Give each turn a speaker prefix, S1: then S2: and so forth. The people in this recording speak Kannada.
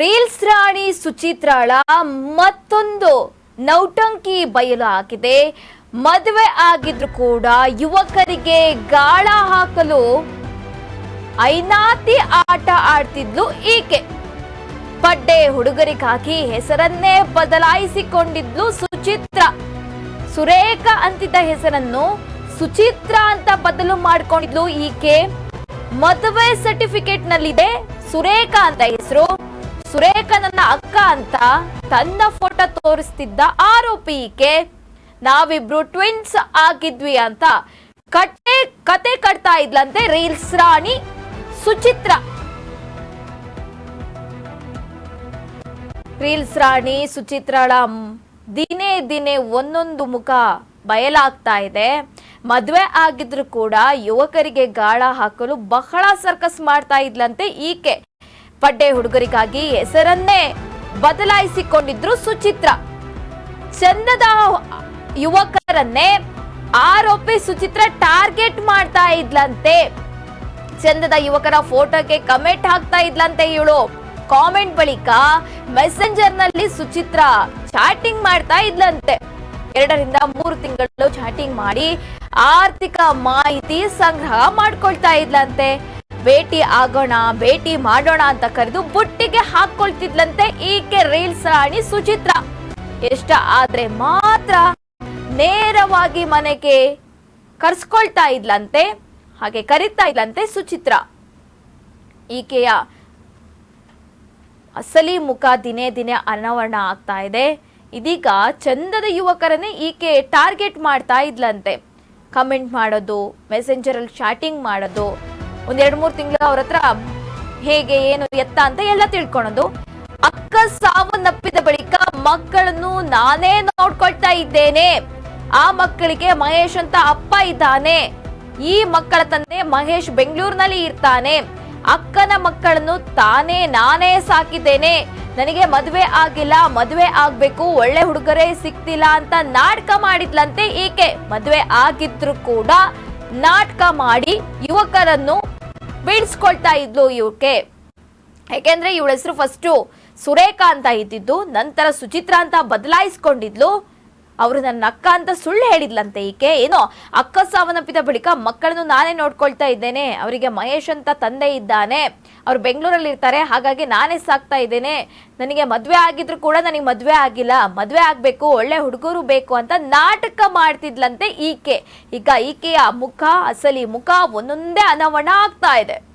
S1: ರೀಲ್ಸ್ ರಾಣಿ ಸುಚಿತ್ರಾಳ ಮತ್ತೊಂದು ನೌಟಂಕಿ ಬಯಲು ಹಾಕಿದೆ. ಮದುವೆ ಆಗಿದ್ರು ಕೂಡ ಯುವಕರಿಗೆ ಗಾಳ ಹಾಕಲು ಐನಾತಿ ಆಟ ಆಡ್ತಿದ್ಲು ಈಕೆ. ಪಡ್ಡೆ ಹುಡುಗರಿಗಾಗಿ ಹೆಸರನ್ನೇ ಬದಲಾಯಿಸಿಕೊಂಡಿದ್ಲು ಸುಚಿತ್ರ. ಸುರೇಖ ಅಂತಿದ್ದ ಹೆಸರನ್ನು ಸುಚಿತ್ರ ಅಂತ ಬದಲು ಮಾಡಿಕೊಂಡಿದ್ಲು ಈಕೆ. ಮದುವೆ ಸರ್ಟಿಫಿಕೇಟ್ ನಲ್ಲಿದೆ ಸುರೇಖ ಅಂತ ಹೆಸರು. ಸುರೇಖ ನನ್ನ ಅಕ್ಕ ಅಂತ ತನ್ನ ಫೋಟೋ ತೋರಿಸ್ತಿದ್ದ ಆರೋಪಿ ಈಕೆ ನಾವಿಬ್ರು ಟ್ವಿನ್ಸ್ ಆಗಿದ್ವಿ ಅಂತ ಕಟ್ಟೆ ಕತೆ ಕಟ್ತಾ ಇದ್ಲಂತೆ ರೀಲ್ಸ್ ರಾಣಿ ಸುಚಿತ್ರ. ರೀಲ್ಸ್ ರಾಣಿ ಸುಚಿತ್ರಳ ದಿನೇ ದಿನೇ ಒಂದೊಂದು ಮುಖ ಬಯಲಾಗ್ತಾ ಇದೆ. ಮದುವೆ ಆಗಿದ್ರು ಕೂಡ ಯುವಕರಿಗೆ ಗಾಳ ಹಾಕಲು ಬಹಳ ಸರ್ಕಸ್ ಮಾಡ್ತಾ ಇದ್ಲಂತೆ ಈಕೆ. ಪಡ್ಡೆ ಹುಡುಗರಿಗಾಗಿ ಹೆಸರನ್ನೇ ಬದಲಾಯಿಸಿಕೊಂಡಿದ್ರು ಸುಚಿತ್ರ. ಚಂದದ ಯುವಕರನ್ನೇ ಆರೋಪಿ ಸುಚಿತ್ರ ಟಾರ್ಗೆಟ್ ಮಾಡ್ತಾ ಇದ್ಲಂತೆ. ಚಂದದ ಯುವಕರ ಫೋಟೋಗೆ ಕಮೆಂಟ್ ಹಾಕ್ತಾ ಇದ್ಲಂತೆ ಇವಳು. ಕಾಮೆಂಟ್ ಬಳಿಕ ಮೆಸೆಂಜರ್ನಲ್ಲಿ ಸುಚಿತ್ರ ಚಾಟಿಂಗ್ ಮಾಡ್ತಾ ಇದ್ಲಂತೆ. ಎರಡರಿಂದ ಮೂರು ತಿಂಗಳು ಚಾಟಿಂಗ್ ಮಾಡಿ ಆರ್ಥಿಕ ಮಾಹಿತಿ ಸಂಗ್ರಹ ಮಾಡ್ಕೊಳ್ತಾ ಇದ್ಲಂತೆ. ಭೇಟಿ ಆಗೋಣ, ಭೇಟಿ ಮಾಡೋಣ ಅಂತ ಕರೆದು ಬುಟ್ಟಿಗೆ ಹಾಕೊಳ್ತಿದ್ಲಂತೆ ಈಕೆ ರೀಲ್ಸ್ ರಾಣಿ ಸುಚಿತ್ರ. ಇಷ್ಟ ಆದ್ರೆ ಮಾತ್ರ ನೇರವಾಗಿ ಮನೆಗೆ ಕರ್ಸ್ಕೊಳ್ತಾ ಇದ್ಲಂತೆ, ಹಾಗೆ ಕರೀತಾ ಇದ್ಲಂತೆ ಸುಚಿತ್ರ. ಈಕೆಯ ಅಸಲಿ ಮುಖ ದಿನೇ ದಿನೇ ಅನಾವರಣ ಆಗ್ತಾ ಇದೆ. ಇದೀಗ ಚಂದದ ಯುವಕರನ್ನೇ ಈಕೆ ಟಾರ್ಗೆಟ್ ಮಾಡ್ತಾ ಇದ್ಲಂತೆ. ಕಮೆಂಟ್ ಮಾಡೋದು, ಮೆಸೆಂಜರಲ್ಲಿ ಚಾಟಿಂಗ್ ಮಾಡೋದು ಒಂದೆರಡು ಮೂರು ತಿಂಗಳು ಅವ್ರ ಹತ್ರ ಹೇಗೆ, ಏನು, ಎತ್ತ ಅಂತ ಎಲ್ಲ ತಿಳ್ಕೊಳೋದು. ಅಕ್ಕ ಸಾವನ್ನಪ್ಪಿದ ಬಳಿಕ ಮಕ್ಕಳನ್ನು ನಾನೇ ನೋಡ್ಕೊಳ್ತಾ ಇದ್ದೇನೆ. ಆ ಮಕ್ಕಳಿಗೆ ಮಹೇಶ್ ಅಂತ ಅಪ್ಪ ಇದ್ದಾನೆ. ಈ ಮಕ್ಕಳ ತಂದೆ ಮಹೇಶ್ ಬೆಂಗಳೂರಿನಲ್ಲಿ ಇರ್ತಾನೆ. ಅಕ್ಕನ ಮಕ್ಕಳನ್ನು ತಾನೇ ನಾನೇ ಸಾಕಿದ್ದೇನೆ. ನನಗೆ ಮದುವೆ ಆಗಿಲ್ಲ, ಮದುವೆ ಆಗ್ಬೇಕು, ಒಳ್ಳೆ ಹುಡುಗರೇ ಸಿಕ್ತಿಲ್ಲ ಅಂತ ನಾಟಕ ಮಾಡಿದ್ಲಂತೆ ಈಕೆ ಮದುವೆ ಆಗಿದ್ರು ಕೂಡ ನಾಟಕ ಮಾಡಿ ಯುವಕರನ್ನು ಬೀಳ್ಸ್ಕೊಳ್ತಾ ಇದ್ಲು ಇವಕ್ಕೆ ಯಾಕೆಂದ್ರೆ ಇವಳ ಹೆಸರು ಫಸ್ಟು ಸುರೇಖಾ ಅಂತ ಇದ್ದಿದ್ದು ನಂತರ ಸುಚಿತ್ರ ಅಂತ ಬದಲಾಯಿಸ್ಕೊಂಡಿದ್ಲು. ಅವರು ನನ್ನ ಅಕ್ಕ ಅಂತ ಸುಳ್ಳು ಹೇಳಿದ್ಲಂತೆ ಈಕೆ. ಏನೋ ಅಕ್ಕ ಸಾವನ್ನಪ್ಪಿದ ಬಳಿಕ ಮಕ್ಕಳನ್ನು ನಾನೇ ನೋಡ್ಕೊಳ್ತಾ ಇದ್ದೇನೆ. ಅವರಿಗೆ ಮಹೇಶ್ ಅಂತ ತಂದೆ ಇದ್ದಾನೆ. ಅವ್ರು ಬೆಂಗಳೂರಲ್ಲಿ ಇರ್ತಾರೆ. ಹಾಗಾಗಿ ನಾನೇ ಸಾಕ್ತಾ ಇದ್ದೇನೆ. ನನಗೆ ಮದುವೆ ಆಗಿದ್ರು ಕೂಡ ನನಗೆ ಮದುವೆ ಆಗಿಲ್ಲ. ಮದುವೆ ಆಗಬೇಕು, ಒಳ್ಳೆ ಹುಡುಗರು ಬೇಕು ಅಂತ ನಾಟಕ ಮಾಡ್ತಿದ್ಲಂತೆ ಈಕೆ. ಈಗ ಈಕೆಯ ಮುಖ, ಅಸಲಿ ಮುಖ ಒಂದೊಂದೇ ಅನಾವರಣ ಆಗ್ತಾ ಇದೆ.